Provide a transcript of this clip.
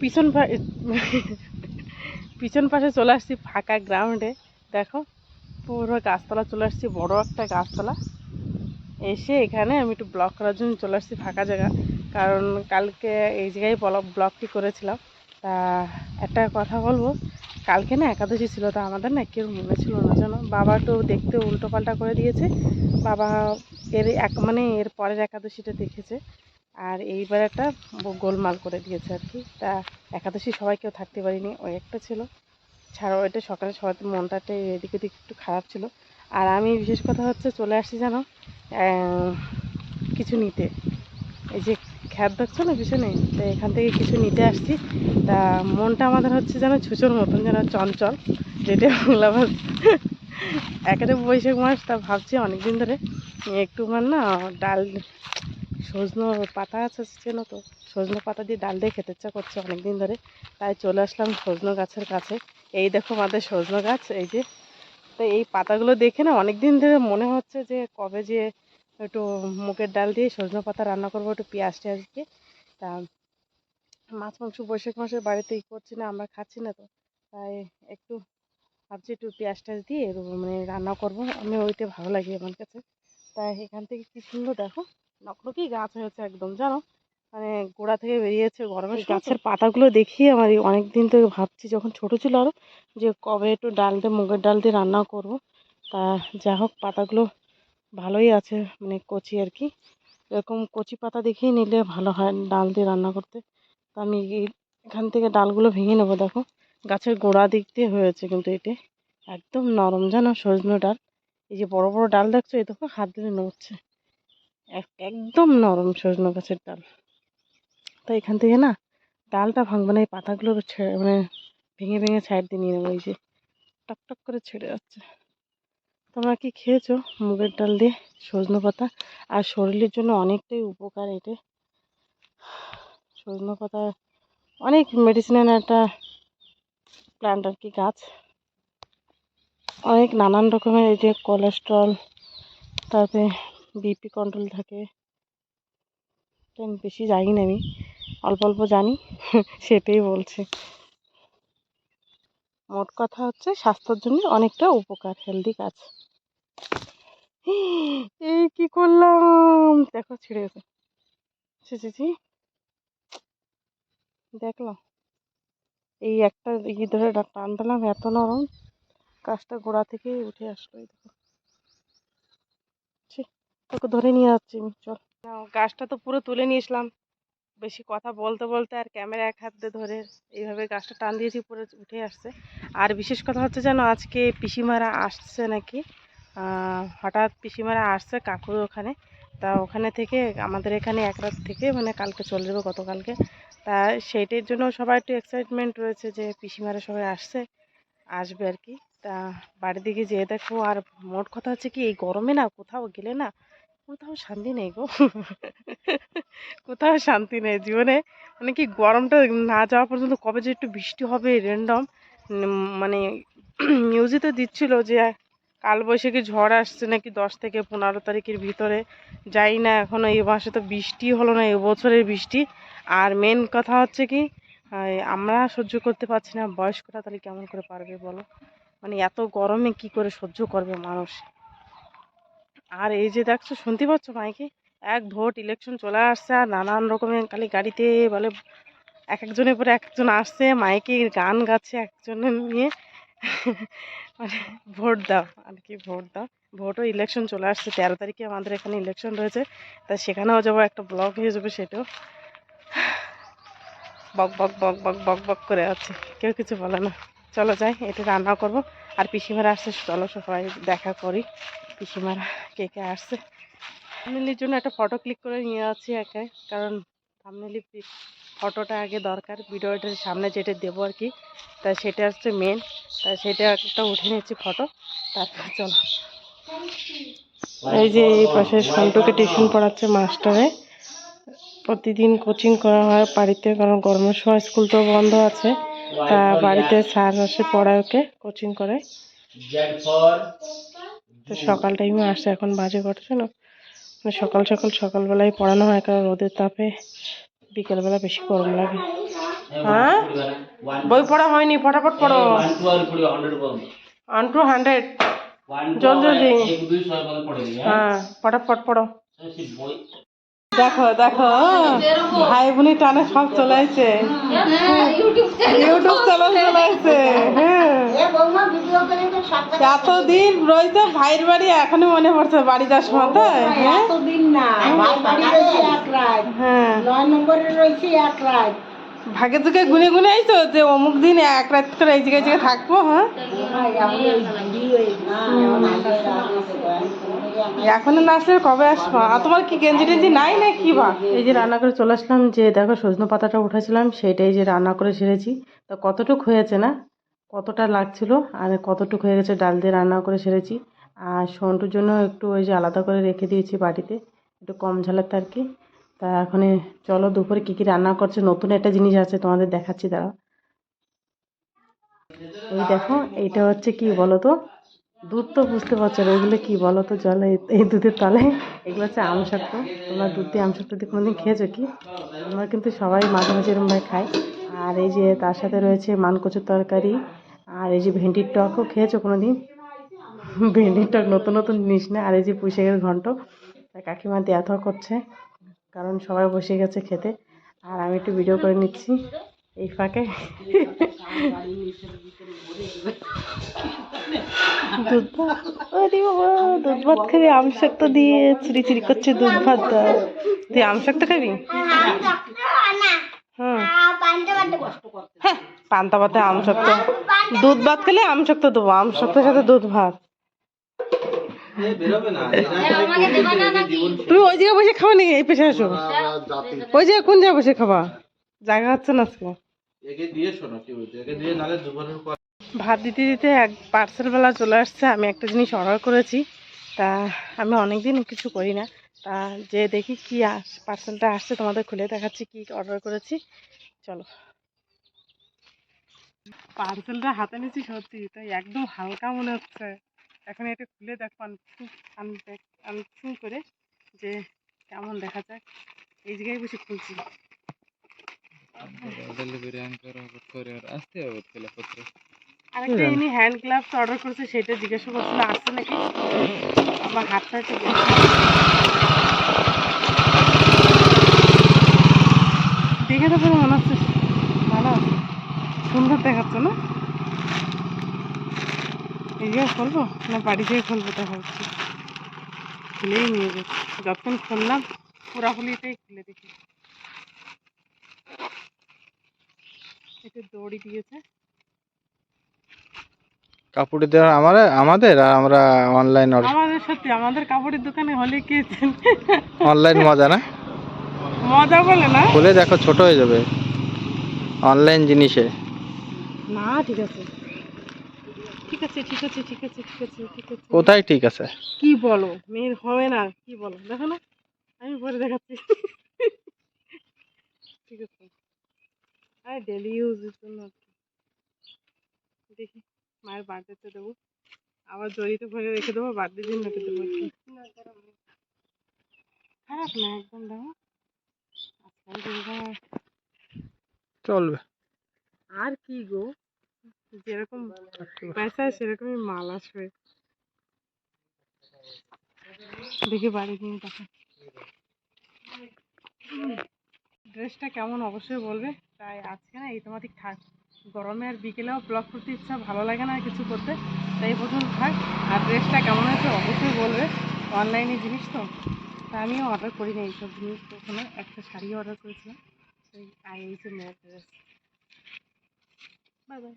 পিছন পিছন পাশে চলে আসছি ফাঁকা গ্রাউন্ডে দেখো, পুরো গাছতলা চলে আসছি, বড় একটা গাছতলা। এসে এখানে আমি একটু ব্লক করার জন্য চলে আসছি ফাঁকা জায়গা। কারণ কালকে এই জায়গায় ব্লকটি করেছিলাম। তা একটা কথা বলব, কালকে না একাদশী ছিল, তা আমাদের না কেউ মনে ছিল না জানো? বাবা একটু দেখতে উল্টো পাল্টা করে দিয়েছে। বাবা এর এক মানে এর পরের একাদশীটা দেখেছে। আর এইবার একটা গোলমাল করে দিয়েছে আর কি। তা একাদশী সবাই কেউ থাকতে পারিনি ওই একটা ছিল। ছাড়াও এটা সকালে সবার মনটা একটা এদিক ওদিক একটু খারাপ ছিল। আর আমি বিশেষ কথা হচ্ছে চলে আসছি আহ, কিছু নিতে। এই যে খ্যাত দেখছ না পিছনে? তো এখান থেকে কিছু নিতে আসছি। তা মনটা আমাদের হচ্ছে যেন ছুচোর মতন যেন চঞ্চল। যেটা বাংলা ভাষা একেবারে বৈশাখ মাস তা ভাবছি অনেক দিন ধরে। একটু মান না ডাল সজনো পাতা আছে, চেনো তো? সজনো পাতা দিয়ে ডাল দিয়ে খেতে ইচ্ছা করছে অনেক দিন ধরে, তাই চলে আসলাম সজনো গাছের কাছে। এই দেখো আমাদের সজনো গাছ, এই যে, তো এই পাতাগুলো দেখে না অনেক দিন ধরে মনে হচ্ছে যে কবে যে একটু মুগের ডাল দিয়ে সজনে পাতা রান্না করব একটু পেঁয়াজ টেয়াজ দিয়ে। তা মাছ মাংস বৈশাখ মাসের বাড়িতে ই করছি না, আমরা খাচ্ছি না তো। তাই একটু ভাবছি একটু পেঁয়াজ টেয়াজ দিয়ে মানে রান্না করব, আমি ওইটা ভালো লাগে আমার কাছে। তাই এখান থেকে কি সুন্দর দেখো। নকলকি গাছ হয়েছে একদম জানো? মানে গোড়া থেকে বেরিয়েছে গরমের গাছের পাতাগুলো দেখি আমার এই অনেক দিন থেকে ভাবছি যখন ছোট ছিল আরও যে কবে একটু ডাল দিয়ে মুগের ডাল দিয়ে রান্না করব। তা যা হোক পাতাগুলো ভালোই আছে মানে কচি আর কি। এরকম কচি পাতা দেখেই নিলে ভালো হয় ডাল দিয়ে রান্না করতে। তা আমি এখান থেকে ডালগুলো ভেঙে নেব দেখো। গাছের গোড়া দিক দিয়ে হয়েছে কিন্তু এটা। একদম নরম জানো সজনে ডাল। এই যে বড় বড় ডাল দেখছ এই দেখো হাত দিলে নড়ছে। একদম নরম সজনে গাছের ডাল। তো এখান থেকে না ডালটা ভাঙবে না, এই পাতাগুলো মানে ভেঙে ভেঙে সাইড দিয়ে নিয়ে নেব, এই যে টক টক করে ছেড়ে যাচ্ছে। তোমরা কি খেয়েছো মুগের ডাল দিয়ে সজনে পাতা? আর শরীরের জন্য অনেকটাই উপকার এটা। সজনে পাতা অনেক মেডিসিনের একটা প্ল্যান্ট আর কি, গাছ। অনেক নানান রকমের এই যে কোলেস্ট্রল তারপরে বিপি কন্ট্রোল থাকে। আমি বেশি জানি না আমি। অল্প অল্প জানি, সেটাই বলছি। মোট কথা হচ্ছে, স্বাস্থ্যের জন্য অনেকটা উপকার হেলদি কাজ। এই কি করলাম? দেখো, ছিঁড়ে গেছে। দেখলাম। এই একটা ই ধরে টান দিলাম, এত নরম। কাজটা গোড়া থেকে উঠে আসলো দেখো। তোকে ধরে নিয়ে যাচ্ছি, চল। গাছটা তো পুরো তুলে নিয়ে আসলাম বেশি কথা বলতে বলতে আর ক্যামেরা এক হাত ধরে এইভাবে গাছটা টান দিয়েছি, পুরো উঠে আসছে। আর বিশেষ কথা হচ্ছে যেন আজকে পিসিমারা আসছে নাকি? হঠাৎ পিসিমারা আসছে কাকুর ওখানে। তা ওখানে থেকে, আমাদের এখানে এক রাত থেকে মানে কালকে চলে যাবে গতকালকে। তা সেইটার জন্য সবাই একটু এক্সাইটমেন্ট রয়েছে যে পিসিমারা সবাই আসছে, আসবে আর কি। তা বাড়ির দিকে যেয়ে দেখো, আর মোট কথা হচ্ছে কি, এই গরমে না কোথাও গেলে না কোথাও শান্তি নেই গো। কোথাও শান্তি নেই জীবনে। মানে কি গরমটা না যাওয়া পর্যন্ত কবে যে একটু বৃষ্টি হবে র্যান্ডম মানে নিউজে তো দিচ্ছিল যে কাল বৈশাখী ঝড় আসছে নাকি দশ থেকে পনেরো তারিখের ভিতরে। যাই না এখনও এই মাসে তো বৃষ্টি হলো না এবছরের বৃষ্টি। আর মেন কথা হচ্ছে কি আমরা সহ্য করতে পারছি না। বয়স্করা তাহলে কেমন করে পারবে বলো? মানে এত গরমে কি করে সহ্য করবে মানুষ? আর এই যে দেখছ শুনতে পাচ্ছ মাইকে? এক ভোট ইলেকশন চলে আসছে আর নানান রকমের খালি গাড়িতে বলে এক একজনের পরে একজন আসছে, মাইকে গান গাচ্ছে একজনের নিয়ে। মানে ভোট দাও, আর কি ভোট দাও। ভোটও ইলেকশন চলে আসছে, তেরো তারিখে আমাদের এখানে ইলেকশন রয়েছে। তা সেখানেও যাব, একটা ব্লগ হয়ে যাবে সেটাও। বক বক বক বক বক বক করে আছে, কেউ কিছু বলে না। চলো যাই, এটা রান্না করব। আর পিসিমারা আসছে, চলো সবাই দেখা করি। পিসিমারা কে কে আসছে? ফ্যামিলির জন্য একটা ফটো ক্লিক করে নিয়ে যাচ্ছি একে, কারণ ফ্যামিলি ফটোটা আগে দরকার ভিডিওটার সামনে যেটা দেবো আর কি। তা সেটা হচ্ছে মেন তা সেটা একটা উঠে নিচ্ছি ফটো তারপর চলো। এই যে এই পাশে সন্টুকে টিউশন পড়াচ্ছে মাস্টারে। প্রতিদিন কোচিং করা হয়, বাড়িতে কারণ গরমের সময় স্কুল তো বন্ধ আছে। তা বাড়িতে স্যার আসে পড়ায় ওকে কোচিং করে। তো সকাল টাইমে আসছে এখন বাজে করছে মানে না সকাল সকাল সকালবেলায় পড়ানো হয় কারণ রোদের তাপে বিকেলবেলা বেশি গরম লাগে। হ্যাঁ? বই পড়া হয়নি ফটাফট পড়ো। ওয়ান টু হান্ড্রেড জলদি জলদি। হ্যাঁ? ফটাফট পড়ো। দেখো দেখো ভাই বোনি টানে সব চলে আসছে ইউটিউব চ্যানেল চলে আসছে হ্যাঁ। এতদিন রয়েছে ভাইয়ের বাড়ি এখনই মনে পড়ছে বাড়ি যাওয়ার সময় তাই হ্যাঁ। হ্যাঁ। ভাগে থেকে গুনে গুনে আইছো যে অমুক দিন এক রাত করে এই জায়গায় থাকব হ্যাঁ। এখন এই এই না আসলে কবে আসব? আর তোমার কি গেঞ্জি টেঞ্জি নাই না কি বা? এই যে রান্না করে চলে আসলাম, যে দেখো সজনে পাতাটা উঠেছিলাম সেটাই যে রান্না করে সেরেছি। তো কতটুক হয়েছে না? কতটা লাগছিল আর কতটুক হয়ে গেছে ডাল দিয়ে রান্না করে সেরেছি। আর সন্টুর জন্য একটু ওই যে আলাদা করে রেখে দিয়েছি বাটিতে, একটু কম ঝালের আর কি তা এখন চলো দুপুরে কী কী রান্না করছে, নতুন একটা জিনিস আছে তোমাদের দেখাচ্ছি, দাঁড়াও। ওই দেখো, এইটা হচ্ছে কি বলো তো দুধ তো বুঝতে পারছ না এগুলো কি বলো তো জলে এই দুধের তলায় এগুলো হচ্ছে আমসত্ব তোমরা দুধ দিয়ে আমসত্ব দিয়ে কোনোদিন খেয়েছো কি? আমরা কিন্তু সবাই মাঝে মাঝে এরমভাবে খাই। আর এই যে তার সাথে রয়েছে মানকচুর তরকারি। আর এই যে ভেন্ডির টকও খেয়েছো কোনো দিন ভেন্ডির টক নতুন নতুন জিনিস না। আর এই যে পুঁইশাকের ঘন্ট। কাকিমা দেওয়া থাওয়া করছে। কারণ সবাই বসে গেছে খেতে। আর আমি একটু ভিডিও করে নিচ্ছি। এই ফাঁকে। দুধ ভাত। আরে দুধ ভাত খাবি আমশক্ত দিয়ে চিরি চিরি করছে দুধ ভাত দাও তুই আমশক্ত খাবি? হ্যাঁ পান্তা ভাতে আমশক্ত দুধ ভাত খেলে আমশক্ত দেবো আমশক্তের সাথে দুধ ভাত। তুমি ওই জায়গায় বসে খাওয়া নাকি এই পেশে আসো। ওই জায়গায় কোন জায়গায় বসে খাবা? জায়গা হচ্ছে না আজকে। দিয়ে শোনো কি বলছে? দিয়ে নালে দুপুরের পর ভাত দিতে দিতে এক পার্সেলবেলা চলে আসছে, আমি একটা জিনিস অর্ডার করেছি। তা আমি অনেক দিন কিছু করি না। তা যে দেখি কি আস পার্সেলটা আসছে, তোমাদের খুলে দেখাচ্ছি কি অর্ডার করেছি। চলো। পার্সেলটা হাতে নিয়েছি সত্যি, তাই একদম হালকা মনে হচ্ছে। এখন এটা খুলে দেখো আনফু আনপ্যাক করে যে কেমন দেখা যাক। এই জায়গায় বসে খুলছি। কোরিয়ার আসতে হবে তেলাপত্র আরেকটা ইনি হ্যান্ড গ্লাভস অর্ডার করেছে সেটা জিজ্ঞাসা করছিল আসছে নাকি? আমার হাতটা একটু। দেখে। তো পুরো মনে হচ্ছে ভালো আছে। সুন্দর দেখাচ্ছে না? এই জায়গায় খুলবো? না বাড়ি থেকে খুলবো দেখা হচ্ছে খুলেই নিয়ে যাচ্ছি। যতক্ষণ খুললাম পুরাপুলিটাই খুলে দেখি। একটু দড়ি দিয়েছে। কাপড় দেওয়া আমার আমাদের আর আমরা অনলাইন আমাদের সত্যি আমাদের কাপড়ের দোকানে হলে কি অনলাইন মজা না? মজা বলে না? বলে দেখো ছোট হয়ে যাবে। অনলাইন জিনিসে। না ঠিক আছে। ঠিক আছে ঠিক আছে ঠিক আছে ঠিক আছে ঠিক আছে। কোথায় ঠিক আছে? কি বলো? মেয়ের হবে না কি বলো? দেখো না আমি পরে দেখাচ্ছি। ঠিক আছে। আরে ডেলি ইউজের জন্য দেখি। মায়ের বার্থডেতে দেবো। আবার জড়িতে ভরে রেখে দেবো বার্থডে দিন রেখে দেবো। খারাপ না একদম দেখো চলবে। আর কি গো? যেরকম পয়সা সেরকমই মাল আসবে। দেখি বাড়ি নিয়ে দেখা। ড্রেসটা কেমন অবশ্যই বলবে। তাই আজকে না এই তোমাদের থাক গরমে আর বিকেলেও ব্লগ করতে ইচ্ছা ভালো লাগে না কিছু করতে, তাই প্রথম থাক। আর ড্রেসটা কেমন হয়েছে অবশ্যই বলবে। অনলাইনে জিনিস তো। তা আমিও অর্ডার করি করিনি এইসব জিনিস। কখনো একটা শাড়ি অর্ডার করেছিলাম, সেই আই এইচ মেয়ের ড্রেস বাই বাই